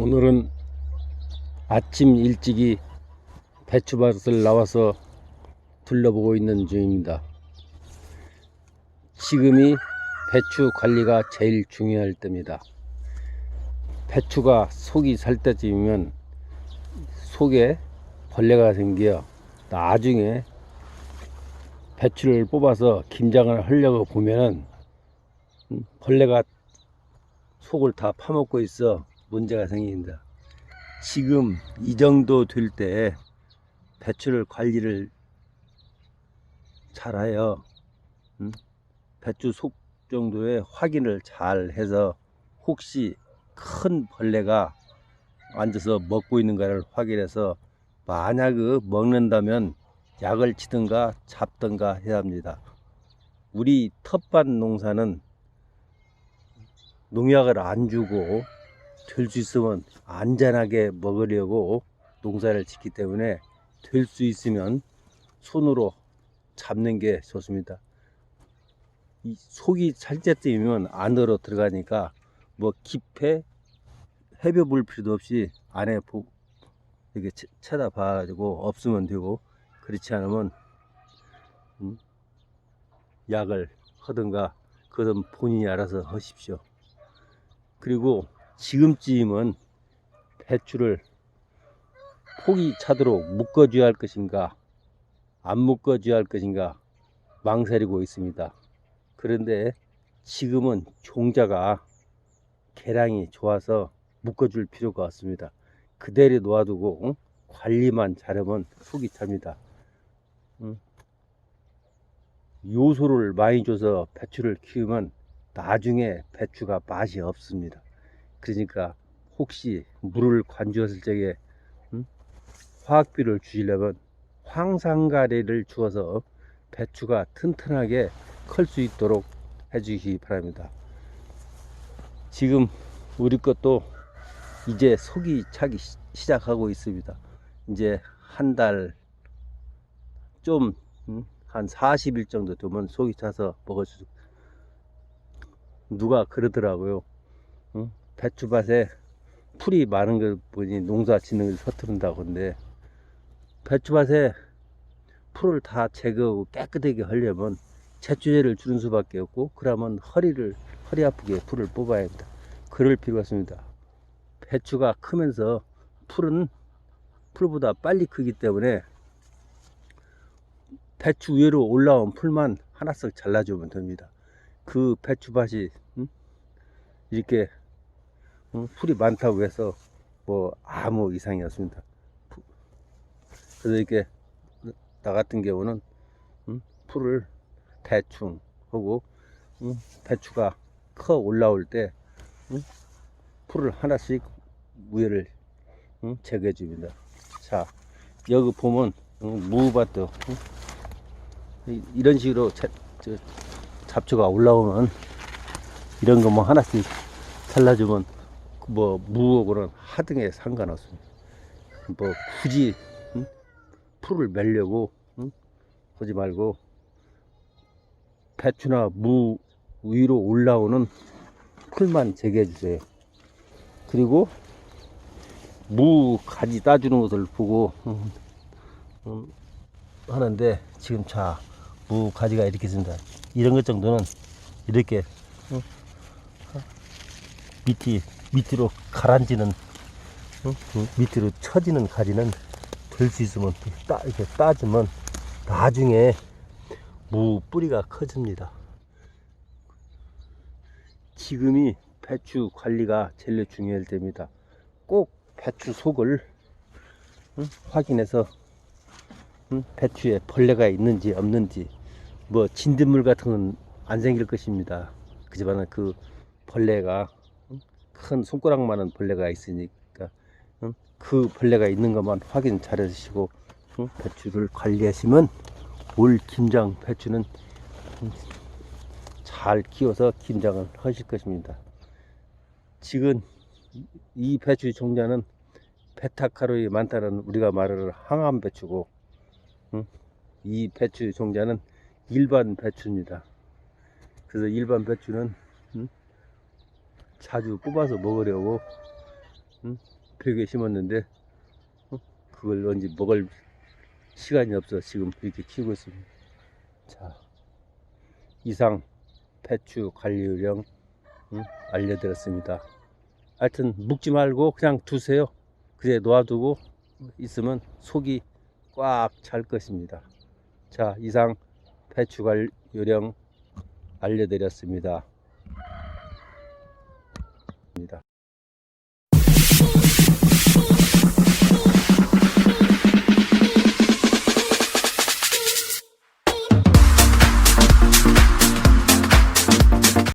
오늘은 아침 일찍이 배추밭을 나와서 둘러보고 있는 중입니다. 지금이 배추 관리가 제일 중요할 때입니다. 배추가 속이 살 때쯤이면 속에 벌레가 생겨 나중에 배추를 뽑아서 김장을 하려고 보면은 음, 벌레가 속을 다 파먹고 있어 문제가 생깁니다. 지금 이 정도 될 때 배추를 관리를 잘하여 음, 배추 속 정도의 확인을 잘 해서 혹시 큰 벌레가 앉아서 먹고 있는가를 확인해서 만약 그 먹는다면 약을 치든가 잡든가 해야 합니다. 우리 텃밭 농사는 농약을 안 주고 될 수 있으면 안전하게 먹으려고 농사를 짓기 때문에 될 수 있으면 손으로 잡는 게 좋습니다. 이 속이 살짝쯤이면 안으로 들어가니까 뭐 깊게 해벼 볼 필요도 없이 안에 보, 이렇게 쳐- 쳐다 봐 가지고 없으면 되고 그렇지 않으면 음, 약을 하든가 그것은 본인이 알아서 하십시오. 그리고 지금쯤은 배추를 폭이 차도록 묶어줘야 할 것인가 안 묶어줘야 할 것인가 망설이고 있습니다. 그런데 지금은 종자가 개량이 좋아서 묶어줄 필요가 없습니다. 그대로 놓아두고 응? 관리만 잘하면 속이 찹니다. 응? 요소를 많이 줘서 배추를 키우면 나중에 배추가 맛이 없습니다. 그러니까 혹시 물을 관주었을 적에 응? 화학비를 주시려면 황산가리를 주어서 배추가 튼튼하게 클 수 있도록 해주시기 바랍니다. 지금 우리 것도 이제 속이 차기 시- 시작하고 있습니다. 이제 한 달 좀한 40일 정도 되면 속이 차서 먹을 수 누가 그러더라고요. 응? 배추밭에 풀이 많은 걸 보니 농사 짓는 걸 서투른다고 근데 배추밭에 풀을 다 제거하고 깨끗하게 하려면 채추제를 주는 수밖에 없고 그러면 허리를 허리 아프게 풀을 뽑아야 합니다. 그럴 필요가 없습니다. 배추가 크면서 풀은 풀보다 빨리 크기 때문에 배추 위로 올라온 풀만 하나씩 잘라주면 됩니다. 그 배추밭이 음? 이렇게 음, 풀이 많다고 해서 뭐 아무 이상이 없습니다. 푸- 그래서 이렇게 나 같은 경우는 음, 풀을 대충 하고 음, 배추가 커 올라올 때 음, 풀을 하나씩 위를 음, 제거해 줍니다. 자 여기 보면 음, 무밭도 음, 이- 이런 식으로 자- 저, 잡초가 올라오면 이런 거 뭐 하나씩 잘라주면 뭐 무하고는 하등에 상관없습니다. 뭐 굳이 응? 풀을 매려고 응? 하지 말고 배추나 무 위로 올라오는 풀만 제거해 주세요. 그리고 무 가지 따주는 것을 보고 음, 음, 하는데 지금 자 무 가지가 이렇게 있습니다. 이런 것 정도는 이렇게 응? 밑이 밑으로 가라앉는 응? 응? 밑으로 처지는 가지는 될 수 있으면 따, 이렇게 따주면 나중에 무 뿌리가 커집니다. 지금이 배추 관리가 제일 중요할 때입니다. 꼭 배추 속을 응? 확인해서 응? 배추에 벌레가 있는지 없는지 뭐 진딧물 같은 건 안 생길 것입니다. 그지만 그 벌레가 응? 큰 손가락만한 벌레가 있으니까 응? 그 벌레가 있는 것만 확인 잘 해주시고 응? 배추를 관리하시면 올 김장 배추는 응? 잘 키워서 김장을 하실 것입니다. 지금 이- 이 배추 종자는 베타카로이 많다는 우리가 말하는 항암 배추고 응? 이 배추 종자는 일반 배추입니다. 그래서 일반 배추는 응? 자주 뽑아서 먹으려고 응? 벽에 심었는데 어? 그걸 언제 먹을 시간이 없어 지금 이렇게 키우고 있습니다. 자 이상 배추 관리 요령 응? 알려드렸습니다. 하여튼 묶지 말고 그냥 두세요. 그래 놓아두고 있으면 속이 꽉 찰 것입니다. 자 이상 배추 관리 요령 알려드렸습니다.